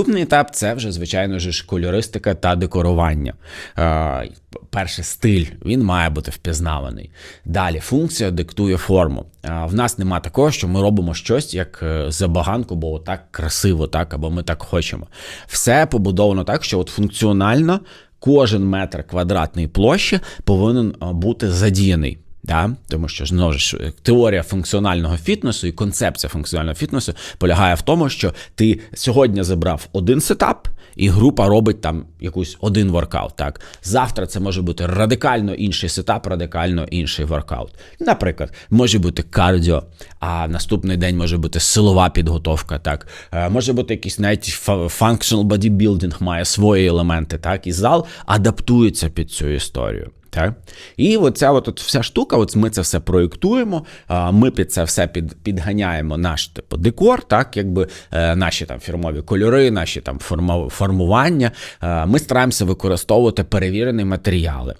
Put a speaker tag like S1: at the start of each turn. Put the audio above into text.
S1: Наступний етап це вже, звичайно ж, кольористика та декорування. Е, перший стиль він має бути впізнаваний. Далі функція диктує форму. Е, в нас нема такого, що ми робимо щось як е, забаганку, бо так красиво, так або ми так хочемо. Все побудовано так, що от функціонально кожен метр квадратної площі повинен бути задіяний. Да? Тому що знову ж теорія функціонального фітнесу і концепція функціонального фітнесу полягає в тому, що ти сьогодні забрав один сетап, і група робить там якийсь один воркаут. Так завтра це може бути радикально інший сетап, радикально інший воркаут. Наприклад, може бути кардіо, а наступний день може бути силова підготовка. Так Е, може бути якийсь навіть functional bodybuilding має свої елементи, так і зал адаптується під цю історію. Так? І оця от, от вся штука, от ми це все проєктуємо, ми під це все під, підганяємо наш типу декор, так, якби е, наші там фірмові кольори, наші там форму- формування. Ми стараємося використовувати перевірені матеріали.